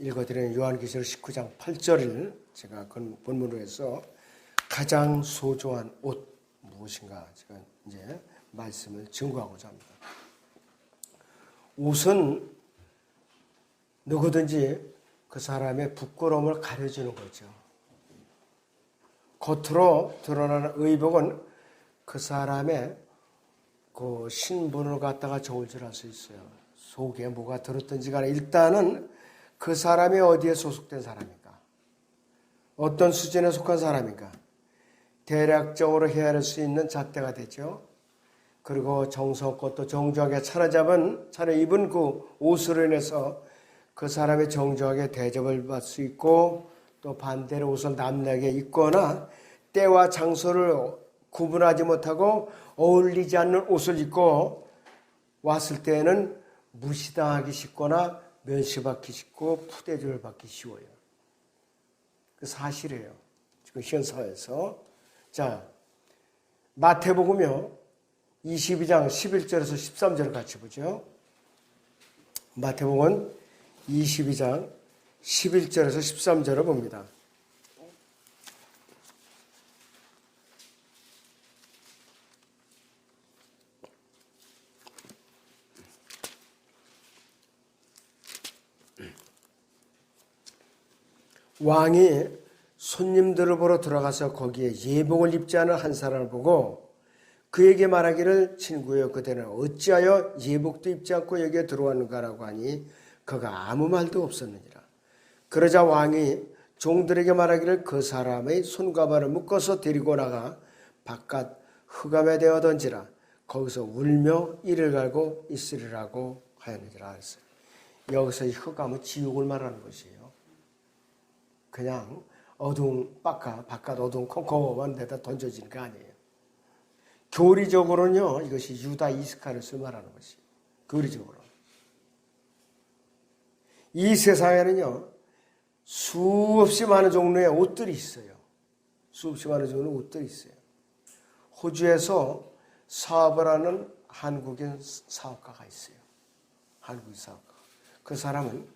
읽어드리는 요한계시록 19장 8절을 제가 그 본문으로 해서 가장 소중한 옷 무엇인가 제가 이제 말씀을 증거하고자 합니다. 옷은 누구든지 그 사람의 부끄러움을 가려주는 거죠. 겉으로 드러나는 의복은 그 사람의 그 신분을 갖다가 저울질할 수 있어요. 속에 뭐가 들었든지 간에 일단은 그 사람이 어디에 소속된 사람인가? 어떤 수준에 속한 사람인가? 대략적으로 헤아릴 수 있는 잣대가 되죠. 그리고 정성껏 또 정중하게 차려잡은 차려 입은 그 옷으로 인해서 그 사람의 정중하게 대접을 받을 수 있고 또 반대로 옷을 남나게 입거나 때와 장소를 구분하지 못하고 어울리지 않는 옷을 입고 왔을 때에는 무시당하기 쉽거나 멸시 받기 쉽고 푸대접을 받기 쉬워요. 그 사실이에요. 지금 현 사회에서. 자, 마태복음요. 22장 11절에서 13절을 같이 보죠. 마태복음 22장 11절에서 13절을 봅니다. 왕이 손님들을 보러 들어가서 거기에 예복을 입지 않은 한 사람을 보고 그에게 말하기를 친구여 그대는 어찌하여 예복도 입지 않고 여기에 들어왔는가라고 하니 그가 아무 말도 없었느니라. 그러자 왕이 종들에게 말하기를 그 사람의 손과 발을 묶어서 데리고 나가 바깥 흑암에 대어 던지라. 거기서 울며 이를 갈고 있으리라고 하였느니라. 여기서 이 흑암은 지옥을 말하는 것이에요. 그냥 어두운 바깥, 바깥 어두운 컴컴한 데다 던져지는 게 아니에요. 교리적으로는요, 이것이 유다 이스카르스를 말하는 것이에요. 교리적으로. 이 세상에는요, 수없이 많은 종류의 옷들이 있어요. 수없이 많은 종류의 옷들이 있어요. 호주에서 사업을 하는 한국인 사업가가 있어요. 한국인 사업가. 그 사람은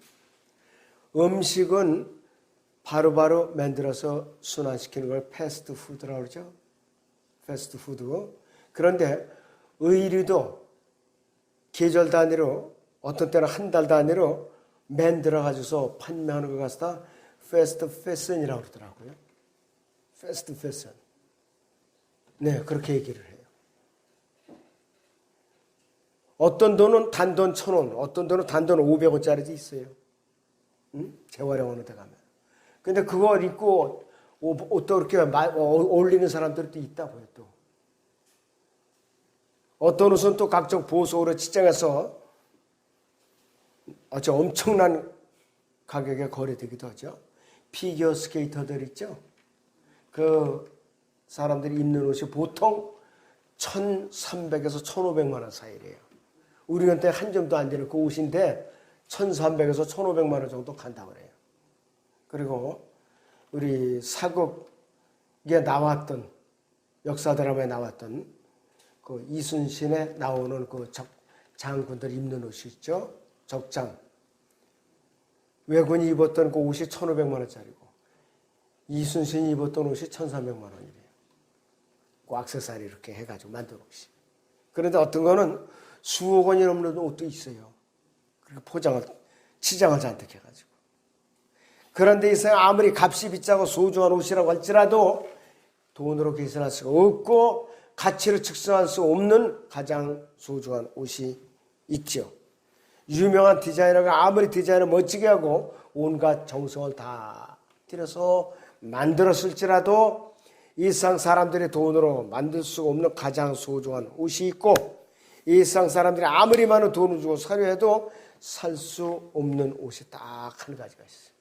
음식은 바로 바로 만들어서 순환시키는 걸 패스트푸드라고 그러죠. 패스트푸드. 그런데 의류도 계절 단위로 어떤 때는 한 달 단위로 만들어 가지고서 판매하는 것 같다 패스트 패션이라고 그러더라고요. 패스트 패션. 네, 그렇게 얘기를 해요. 어떤 돈은 단돈 천 원, 어떤 돈은 단돈 오백 원짜리도 있어요. 응? 재활용 어느 데 가면. 근데 그걸 입고 옷도 그렇게 어울리는 사람들도 있다고요, 또. 어떤 옷은 또 각종 보석으로 치장해서 아주 엄청난 가격에 거래되기도 하죠. 피겨 스케이터들 있죠? 그 사람들이 입는 옷이 보통 1,300에서 1,500만 원 사이래요. 우리 한테 한 점도 안 되는 그 옷인데 1,300에서 1,500만 원 정도 간다고 그래요. 그리고 우리 사극에 나왔던 역사 드라마에 나왔던 그 이순신에 나오는 그 적, 장군들 입는 옷이 있죠. 적장. 왜군이 입었던 그 옷이 1,500만 원짜리고 이순신이 입었던 옷이 1,300만 원이래요. 그 악세사리 이렇게 해가지고 만든 옷이. 그런데 어떤 거는 수억 원이 넘는 옷도 있어요. 그리고 포장을 치장을 잔뜩 해가지고. 그런데 이상 아무리 값이 비싸고 소중한 옷이라고 할지라도 돈으로 계산할 수가 없고 가치를 측정할 수 없는 가장 소중한 옷이 있죠. 유명한 디자이너가 아무리 디자인을 멋지게 하고 온갖 정성을 다 들여서 만들었을지라도 일상 사람들의 돈으로 만들 수 없는 가장 소중한 옷이 있고 일상 사람들이 아무리 많은 돈을 주고 사려 해도 살 수 없는 옷이 딱 한 가지가 있어요.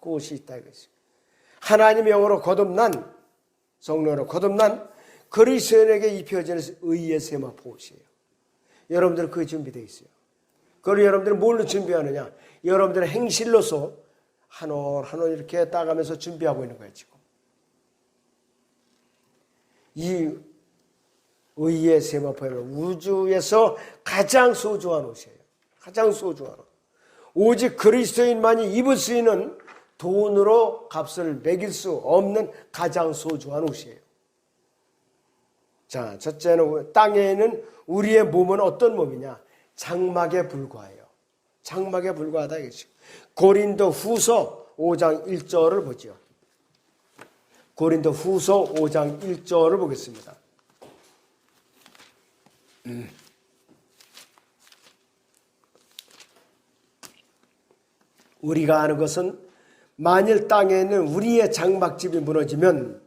그 옷이 있다 이것이. 하나님의 영으로 거듭난 성령으로 거듭난 그리스도인에게 입혀지는 의의 세마포 옷이에요. 여러분들은 그 준비되어 있어요. 그리고 여러분들은 뭘로 준비하느냐? 여러분들은 행실로서 한 올 한 올 이렇게 따가면서 준비하고 있는 거예요, 지금. 이 의의 세마포는 우주에서 가장 소중한 옷이에요. 가장 소중한 옷. 오직 그리스도인만이 입을 수 있는 돈으로 값을 매길 수 없는 가장 소중한 옷이에요. 자, 첫째는 땅에 있는 우리의 몸은 어떤 몸이냐? 장막에 불과해요. 장막에 불과하다 이거죠. 고린도 후서 5장 1절을 보죠. 고린도 후서 5장 1절을 보겠습니다. 음. 우리가 아는 것은 만일 땅에 있는 우리의 장막집이 무너지면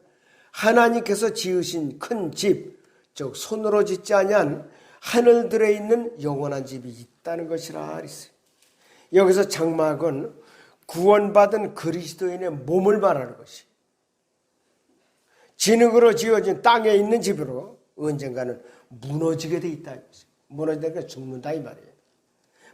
하나님께서 지으신 큰 집, 즉 손으로 짓지 아니한 하늘들에 있는 영원한 집이 있다는 것이라 했어요. 여기서 장막은 구원받은 그리스도인의 몸을 말하는 것이. 진흙으로 지어진 땅에 있는 집으로 언젠가는 무너지게 돼 있다. 무너지니까 죽는다 이 말이에요.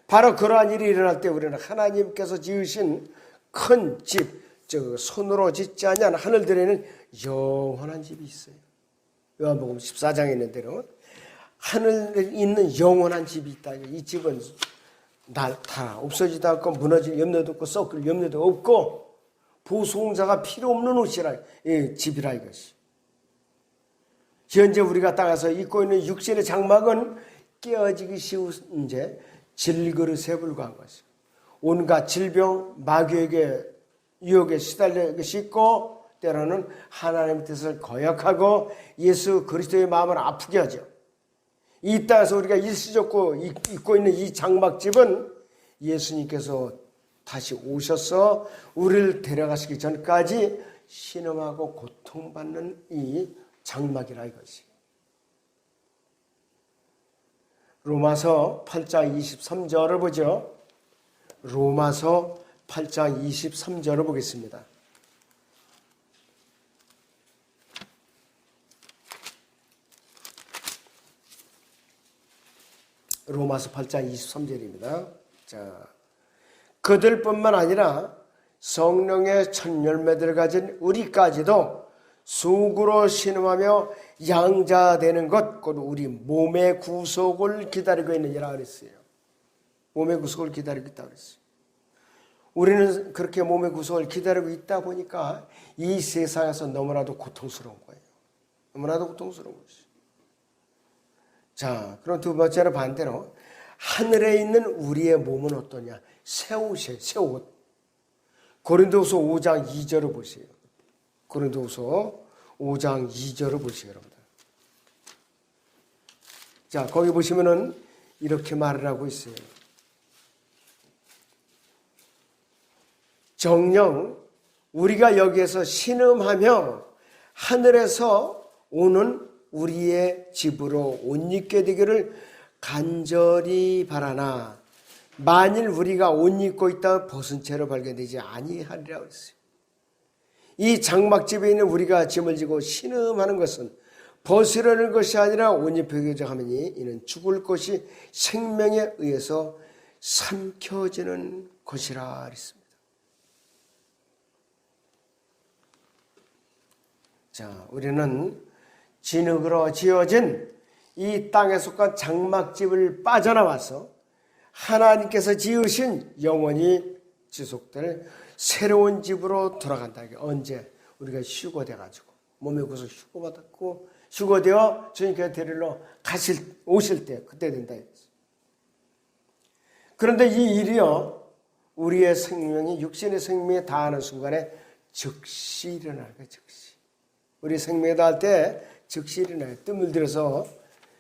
바로 그러한 일이 일어날 때 우리는 하나님께서 지으신 큰 집, 즉 손으로 짓지 아니한 하늘들에는 영원한 집이 있어요. 요한복음 14장에 있는 대로 하늘에 있는 영원한 집이 있다. 이 집은 다 없어지도 않고 무너질 염려도 없고 썩을 염려도 없고 부송자가 필요 없는 옷이라 이 집이라 이것이. 현재 우리가 땅에서 입고 있는 육신의 장막은 깨어지기 쉬운 이제 질그릇에 불과한 것이. 온갖 질병, 마귀에게 유혹에 시달려 씻고 때로는 하나님의 뜻을 거역하고 예수 그리스도의 마음을 아프게 하죠. 이 땅에서 우리가 일시적고 입고 있는 이 장막집은 예수님께서 다시 오셔서 우리를 데려가시기 전까지 신음하고 고통받는 이 장막이라 이것이. 로마서 8장 23절을 보죠. 로마서 8장 23절을 보겠습니다. 로마서 8장 23절입니다. 자, 그들뿐만 아니라 성령의 첫 열매들 가진 우리까지도 속으로 신음하며 양자되는 것, 곧 우리 몸의 구속을 기다리고 있느니라 그랬어요. 몸의 구속을 기다리고 있다 그랬어요. 우리는 그렇게 몸의 구속을 기다리고 있다 보니까 이 세상에서 너무나도 고통스러운 거예요. 너무나도 고통스러운 것이. 자, 그럼 두 번째로 반대로 하늘에 있는 우리의 몸은 어떠냐? 새 옷이에요, 새 옷. 고린도후서 5장 2절을 보세요. 고린도후서 5장 2절을 보세요, 여러분들. 자, 거기 보시면은 이렇게 말을 하고 있어요. 정령 우리가 여기에서 신음하며 하늘에서 오는 우리의 집으로 옷 입게 되기를 간절히 바라나 만일 우리가 옷 입고 있다 벗은 채로 발견되지 아니하리라 그랬어요. 이 장막집에 있는 우리가 짐을 지고 신음하는 것은 벗으려는 것이 아니라 옷 입혀져 하면이 이는 죽을 것이 생명에 의해서 삼켜지는 것이라 그랬습니다. 자, 우리는 진흙으로 지어진 이 땅에 속한 장막집을 빠져나와서 하나님께서 지으신 영원히 지속될 새로운 집으로 돌아간다. 언제 우리가 휴거돼 가지고 몸의 구속 휴거받았고 휴거되어 주님께서 데리러 가실 오실 때 그때 된다. 그런데 이 일이요 우리의 생명이 육신의 생명에 닿는 순간에 즉시 일어날 거예요. 즉시 우리 생명에 닿을 때 즉시 일어나요. 뜸을 들여서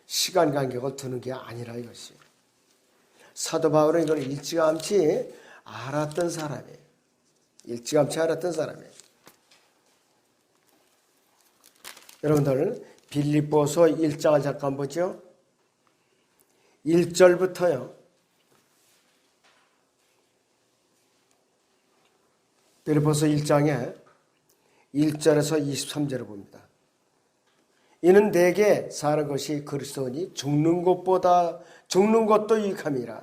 시간 간격을 두는 게 아니라 이것이. 사도 바울은 이걸 일찌감치 알았던 사람이에요. 일찌감치 알았던 사람이에요. 여러분들 빌립보서 1장을 잠깐 보죠. 1절부터요. 빌립보서 1장에 1절에서 23절을 봅니다. 이는 내게 사는 것이 그리스도니 죽는 것보다 죽는 것도 유익함이라.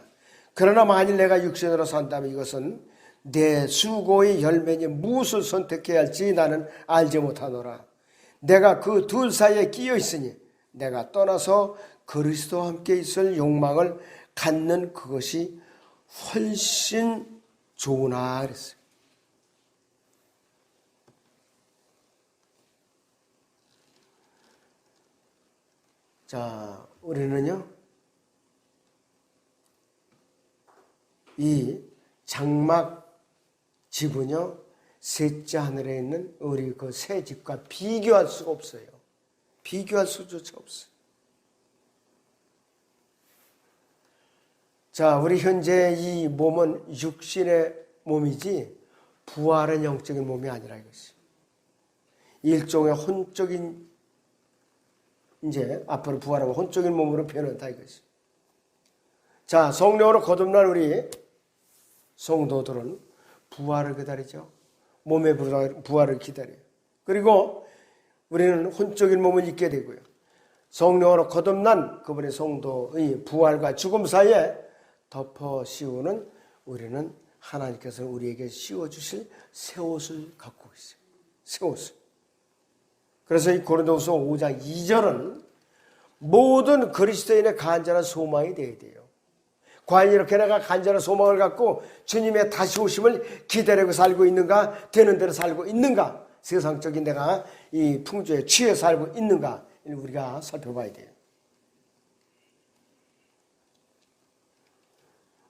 그러나 만일 내가 육신으로 산다면 이것은 내 수고의 열매니 무엇을 선택해야 할지 나는 알지 못하노라. 내가 그 둘 사이에 끼어 있으니 내가 떠나서 그리스도와 함께 있을 욕망을 갖는 그것이 훨씬 좋으나 그랬어요. 자, 우리는요, 이 장막 집은요, 셋째 하늘에 있는 우리 그 새 집과 비교할 수가 없어요. 비교할 수조차 없어요. 자, 우리 현재 이 몸은 육신의 몸이지 부활은 영적인 몸이 아니라 이것이. 일종의 혼적인 이제 앞으로 부활하고 혼적인 몸으로 변한다 이것이. 자, 성령으로 거듭난 우리 성도들은 부활을 기다리죠. 몸의 부활을 기다려요. 그리고 우리는 혼적인 몸을 입게 되고요. 성령으로 거듭난 그분의 성도의 부활과 죽음 사이에 덮어 씌우는 우리는 하나님께서 우리에게 씌워주실 새 옷을 갖고 있어요. 새 옷을. 그래서 이 고린도후서 5장 2절은 모든 그리스도인의 간절한 소망이 되어야 돼요. 과연 이렇게 내가 간절한 소망을 갖고 주님의 다시 오심을 기다리고 살고 있는가? 되는 대로 살고 있는가? 세상적인 내가 이 풍조에 취해 살고 있는가? 우리가 살펴봐야 돼요.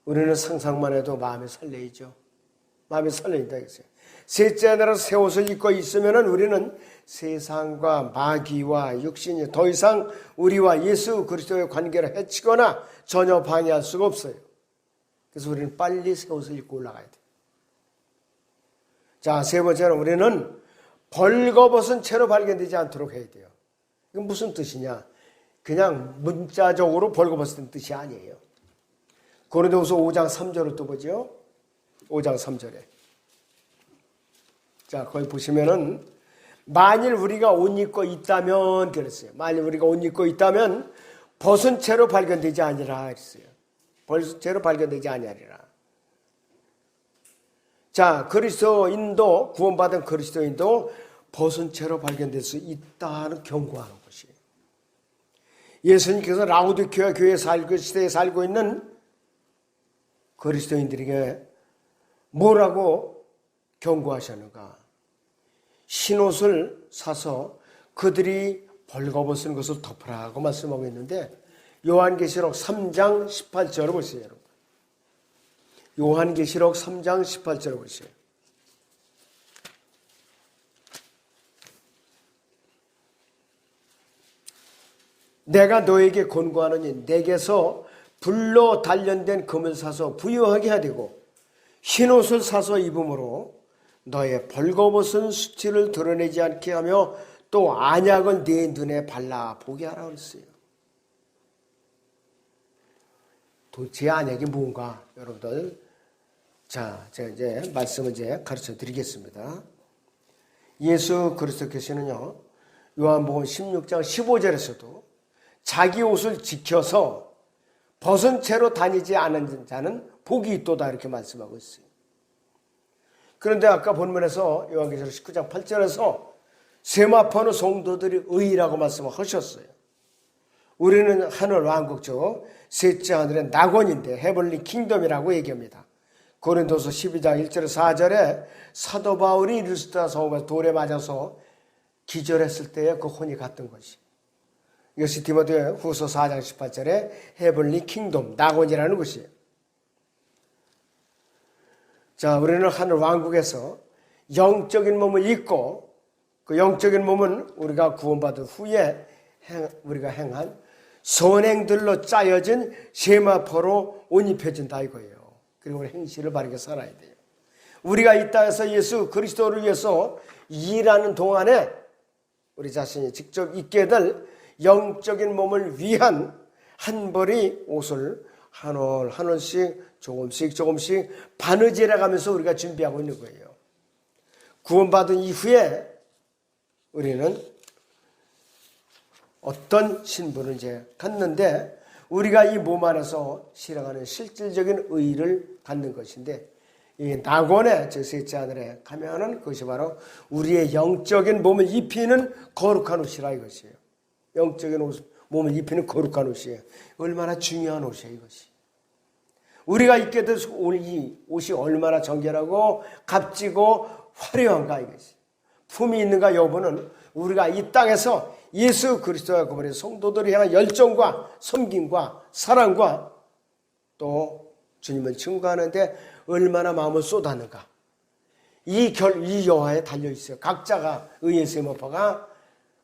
우리는 상상만 해도 마음이 설레이죠. 마음이 설레인다 이거어요 셋째 하나로 새 옷을 입고 있으면 우리는 세상과 마귀와 육신이 더 이상 우리와 예수 그리스도의 관계를 해치거나 전혀 방해할 수가 없어요. 그래서 우리는 빨리 새 옷을 입고 올라가야 돼요. 자, 세 번째는 우리는 벌거벗은 채로 발견되지 않도록 해야 돼요. 이건 무슨 뜻이냐? 그냥 문자적으로 벌거벗은 뜻이 아니에요. 고린도후서 5장 3절을 또 보죠. 5장 3절에. 자, 거기 보시면은 만일 우리가 옷 입고 있다면 그랬어요. 만일 우리가 옷 입고 있다면 벗은 채로 발견되지 아니라 그랬어요. 벗은 채로 발견되지 아니하리라. 자, 그리스도인도 구원받은 그리스도인도 벗은 채로 발견될 수 있다는 경고하는 것이에요. 예수님께서 라우디케아 교회 살고 시대에 살고 있는 그리스도인들에게 뭐라고 경고하셨는가? 흰옷을 사서 그들이 벌거벗은 것을 덮으라고 말씀하고 있는데 요한계시록 3장 18절을 보세요, 여러분. 요한계시록 3장 18절을 보세요. 내가 너에게 권고하노니 내게서 불로 단련된 금을 사서 부유하게 해야 되고 흰옷을 사서 입음으로 너의 벌거벗은 수치를 드러내지 않게 하며 또 안약을 네 눈에 발라 보게 하라 그랬어요. 도대체 안약이 뭔가 여러분들 자 제가 이제 말씀을 이제 가르쳐 드리겠습니다. 예수 그리스도께서는요 요한복음 16장 15절에서도 자기 옷을 지켜서 벗은 채로 다니지 않은 자는 복이 있도다 이렇게 말씀하고 있어요. 그런데 아까 본문에서 요한계시록 19장 8절에서 세마포는 성도들이 의라고 말씀하셨어요. 우리는 하늘 왕국적 셋째 하늘의 낙원인데 헤블리 킹덤이라고 얘기합니다. 고린도서 12장 1절 4절에 사도 바울이 루스트라 성읍에서 돌에 맞아서 기절했을 때의 그 혼이 같은 것이 이것이 디모데 후서 4장 18절에 헤블리 킹덤, 낙원이라는 것이에요. 자, 우리는 하늘 왕국에서 영적인 몸을 입고 그 영적인 몸은 우리가 구원받은 후에 행, 우리가 행한 선행들로 짜여진 세마포로 옷 입혀진다 이거예요. 그리고 우리 행실을 바르게 살아야 돼요. 우리가 이 땅에서 예수 그리스도를 위해서 일하는 동안에 우리 자신이 직접 입게 될 영적인 몸을 위한 한 벌이 옷을 한 올, 한 올씩 조금씩 조금씩 바느질해 가면서 우리가 준비하고 있는 거예요. 구원받은 이후에 우리는 어떤 신분을 이제 갖는데 우리가 이 몸 안에서 실행하는 실질적인 의의를 갖는 것인데 이 낙원에 저 셋째 하늘에 가면은 그것이 바로 우리의 영적인 몸을 입히는 거룩한 옷이라 이것이에요. 영적인 옷, 몸을 입히는 거룩한 옷이에요. 얼마나 중요한 옷이에요, 이것이. 우리가 입게 될 오늘 이 옷이 얼마나 정결하고 값지고 화려한가 이것이. 품이 있는가 여부는 우리가 이 땅에서 예수 그리스도와 그분의 성도들을 향한 열정과 섬김과 사랑과 또 주님을 증거하는데 얼마나 마음을 쏟았는가. 이 결, 이 여하에 달려 있어요. 각자가 의의 세모파가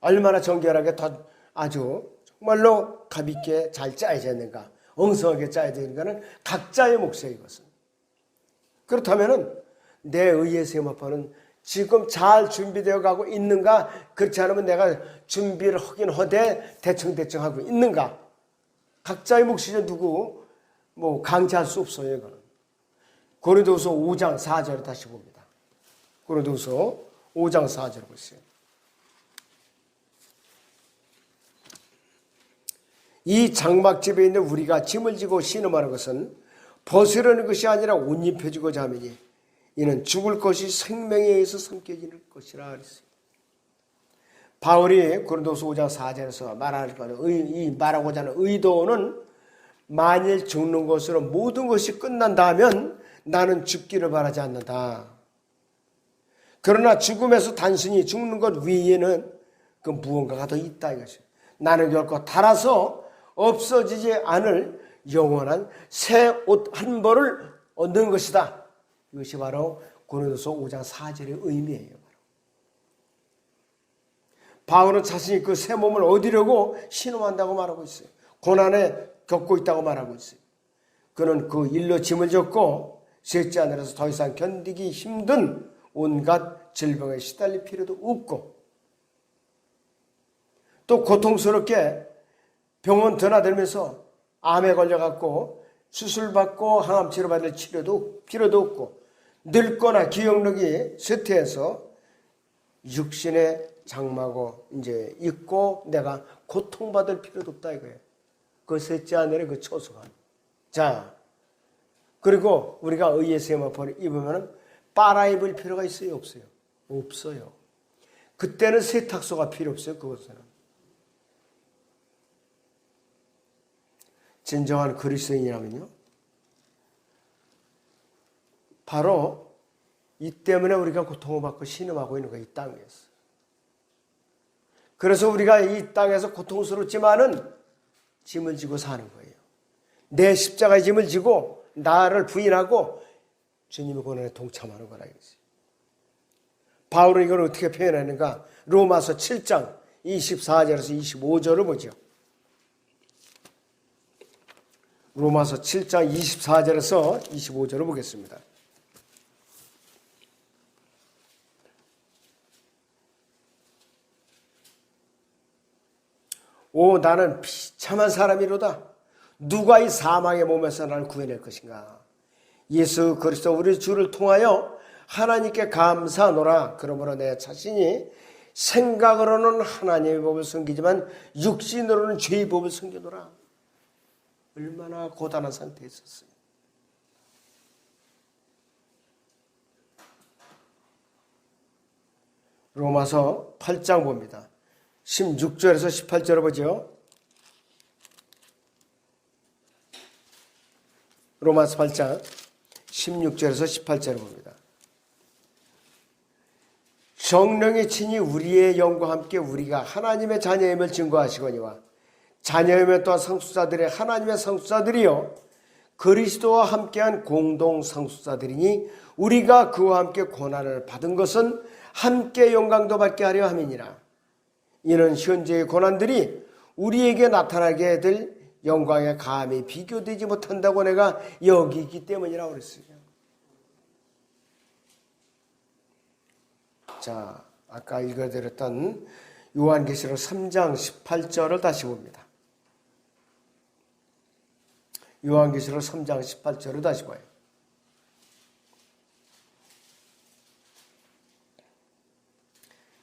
얼마나 정결하게 더 아주 정말로 가볍게 잘 짜여져 있는가. 엉성하게 짜여져 있는가는 각자의 몫이에요, 이것은. 그렇다면은 내 의의 세모파는 지금 잘 준비되어 가고 있는가? 그렇지 않으면 내가 준비를 하긴 허되 대충대충 하고 있는가? 각자의 몫이죠, 누구 뭐 강제할 수 없어요, 이거는. 고린도서 5장 4절을 다시 봅니다. 고린도서 5장 4절 보세요. 이 장막집에 있는 우리가 짐을 지고 신음하는 것은 벗으려는 것이 아니라 옷 입혀주고자 함이니 이는 죽을 것이 생명에 의해서 섬겨지는 것이라 그랬어요. 바울이 고린도서 5장 4절에서 말하는 이 말하고자 하는 의도는 만일 죽는 것으로 모든 것이 끝난다면 나는 죽기를 바라지 않는다. 그러나 죽음에서 단순히 죽는 것 위에는 그 무언가가 더 있다 이것이. 나는 결코 달아서 없어지지 않을 영원한 새 옷 한 벌을 얻는 것이다. 이것이 바로 고린도서 5장 4절의 의미예요. 바울은 자신이 그 새 몸을 얻으려고 신음한다고 말하고 있어요. 고난에 겪고 있다고 말하고 있어요. 그는 그 일로 짐을 졌고 셋째 하늘에서 더 이상 견디기 힘든 온갖 질병에 시달릴 필요도 없고 또 고통스럽게 병원 드나들면서 암에 걸려갖고 수술받고 항암 치료받을 치료도 필요도 없고 늙거나 기억력이 쇠퇴해서 육신의 장마고 이제 있고 내가 고통받을 필요도 없다 이거예요. 그 셋째 하늘의 그 초소가. 자, 그리고 우리가 의의 세마포를 입으면 빨아 입을 필요가 있어요? 없어요? 없어요. 그때는 세탁소가 필요 없어요. 그것은. 진정한 그리스도인이라면요. 바로 이 때문에 우리가 고통을 받고 신음하고 있는 거예요. 이 땅에서. 그래서 우리가 이 땅에서 고통스럽지만은 짐을 지고 사는 거예요. 내 십자가의 짐을 지고 나를 부인하고 주님의 고난에 동참하는 거라 이거지. 바울은 이걸 어떻게 표현하는가? 로마서 7장 24절에서 25절을 보죠. 로마서 7장 24절에서 25절을 보겠습니다. 오 나는 비참한 사람이로다. 누가 이 사망의 몸에서 나를 구해낼 것인가? 예수 그리스도 우리 주를 통하여 하나님께 감사하노라. 그러므로 내 자신이 생각으로는 하나님의 법을 섬기지만 육신으로는 죄의 법을 섬기노라. 얼마나 고단한 상태에 있었어요. 로마서 8장 봅니다. 16절에서 18절을 보죠. 로마서 8장 16절에서 18절을 봅니다. 성령의 친히 우리의 영과 함께 우리가 하나님의 자녀임을 증거하시거니와 자녀임에 또한 상수자들의 하나님의 상수자들이요 그리스도와 함께한 공동 상수자들이니 우리가 그와 함께 고난을 받은 것은 함께 영광도 받게 하려 함이니라. 이는 현재의 고난들이 우리에게 나타나게 될 영광에 감히 비교되지 못한다고 내가 여기기 때문이라고 그랬어요. 자, 아까 읽어드렸던 요한계시록 3장 18절을 다시 봅니다. 요한계시록 3장 18절을 다시 봐요.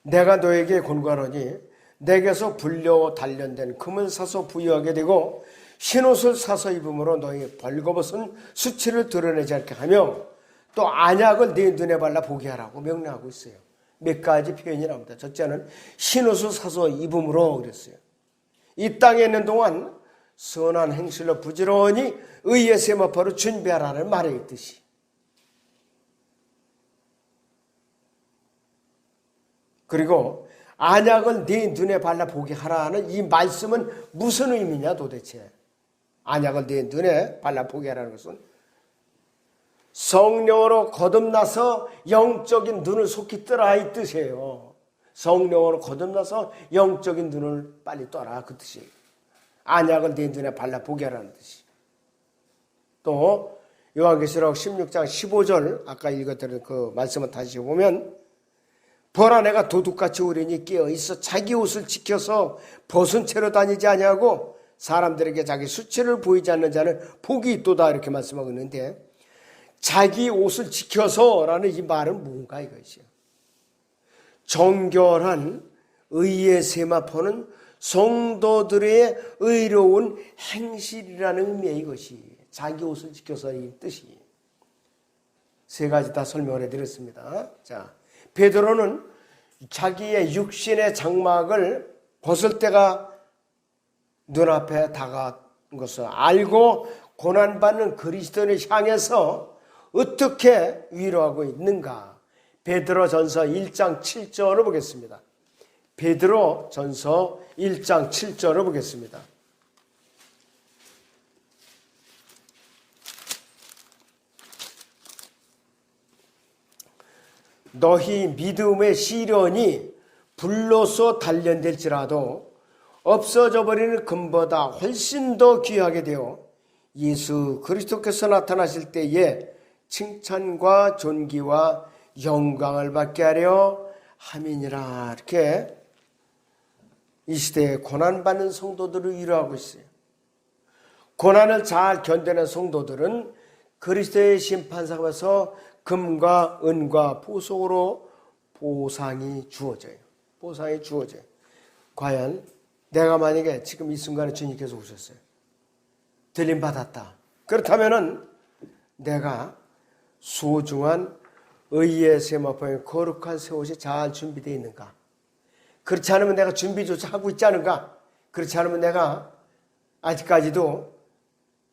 내가 너에게 권고하노니 내게서 불려 단련된 금을 사서 부여하게 되고 흰옷을 사서 입음으로 너희 벌거벗은 수치를 드러내지 않게 하며 또 안약을 네 눈에 발라 보게 하라고 명령하고 있어요. 몇 가지 표현이 나옵니다. 첫째는 흰옷을 사서 입음으로 그랬어요. 이 땅에 있는 동안 선한 행실로 부지런히 의의 세마포를 준비하라는 말의 있듯이 그리고 안약을 네 눈에 발라 보게 하라는 이 말씀은 무슨 의미냐 도대체 안약을 네 눈에 발라 보게 하라는 것은 성령으로 거듭나서 영적인 눈을 속히 뜨라 이 뜻이에요. 성령으로 거듭나서 영적인 눈을 빨리 떠라 그 뜻이에요. 안약을 네 눈에 발라 보게 하라는 뜻이. 또 요한계시록 16장 15절 아까 읽었던 그 말씀을 다시 보면 보라 내가 도둑같이 우리니 깨어 있어 자기 옷을 지켜서 벗은 채로 다니지 아니하고 사람들에게 자기 수치를 보이지 않는 자는 복이 있도다 이렇게 말씀하고 있는데 자기 옷을 지켜서라는 이 말은 뭔가 이것이요. 정결한 의의 세마포는 성도들의 의로운 행실이라는 의미의 이것이 자기 옷을 지켜서 이 뜻이 세 가지 다 설명을 해드렸습니다. 자, 베드로는 자기의 육신의 장막을 벗을 때가 눈앞에 다가온 것을 알고 고난받는 그리스도를 향해서 어떻게 위로하고 있는가? 베드로 전서 1장 7절을 보겠습니다. 베드로 전서 1장 7절을 보겠습니다. 너희 믿음의 시련이 불로서 단련될지라도 없어져 버리는 금보다 훨씬 더 귀하게 되어 예수 그리스도께서 나타나실 때에 칭찬과 존귀와 영광을 받게 하려 함이니라 이렇게 이 시대에 고난받는 성도들을 위로하고 있어요. 고난을 잘 견디는 성도들은 그리스도의 심판상에서 금과 은과 보석으로 보상이 주어져요. 보상이 주어져요. 과연 내가 만약에 지금 이 순간에 주님께서 오셨어요. 들림 받았다. 그렇다면은 내가 소중한 의의 세마포에 거룩한 새 옷이 잘 준비되어 있는가? 그렇지 않으면 내가 준비조차 하고 있지 않은가? 그렇지 않으면 내가 아직까지도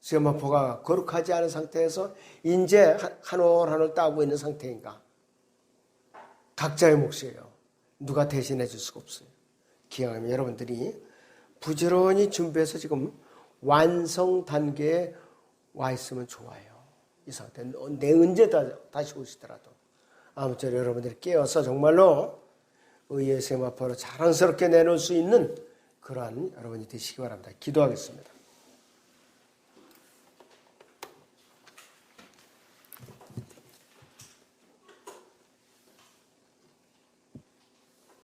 세마포가 거룩하지 않은 상태에서 이제 한올 한올 따고 있는 상태인가? 각자의 몫이에요. 누가 대신해 줄 수가 없어요. 기왕이면 여러분들이 부지런히 준비해서 지금 완성 단계에 와 있으면 좋아요. 이 상태. 내 언제 다, 다시 오시더라도. 아무쪼록 여러분들이 깨어서 정말로 의의 세마포로 자랑스럽게 내놓을 수 있는 그러한 여러분이 되시기 바랍니다. 기도하겠습니다.